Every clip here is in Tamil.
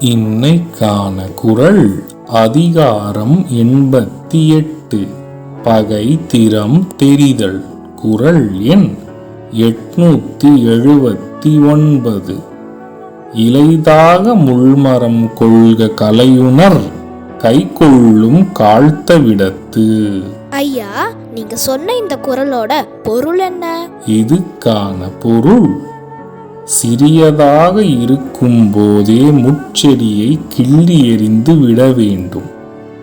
இன்னைக்கான குரல் அதிகாரம் எண்பத்தி எட்டு பகை திறம் தெரிதல். குரல் எண் எட்நூத்தி எழுபத்தி ஒன்பது. இலைதாக முள்மரம் கொள்க கலையுணர் கைக்கொள்ளும் காழ்த்த விடத்து ஐயா நீங்க சொன்ன இந்த குரலோட பொருள் என்ன? இதுக்கான பொருள் சிறியதாக இருக்கும் போதே முட்செடியை கிள்ளி எறிந்து விட வேண்டும்.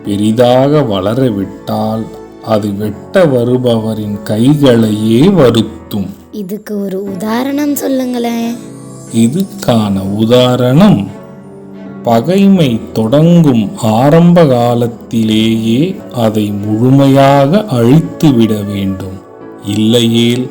பெரிதாக வளரவிட்டால் அது வெட்ட வருபவரின் கைகளையே வருத்தும். இதுக்கு ஒரு உதாரணம் சொல்லுங்களேன். இதுக்கான உதாரணம் பகைமை தொடங்கும் ஆரம்ப காலத்திலேயே அதை முழுமையாக அழித்துவிட வேண்டும். இல்லையேல்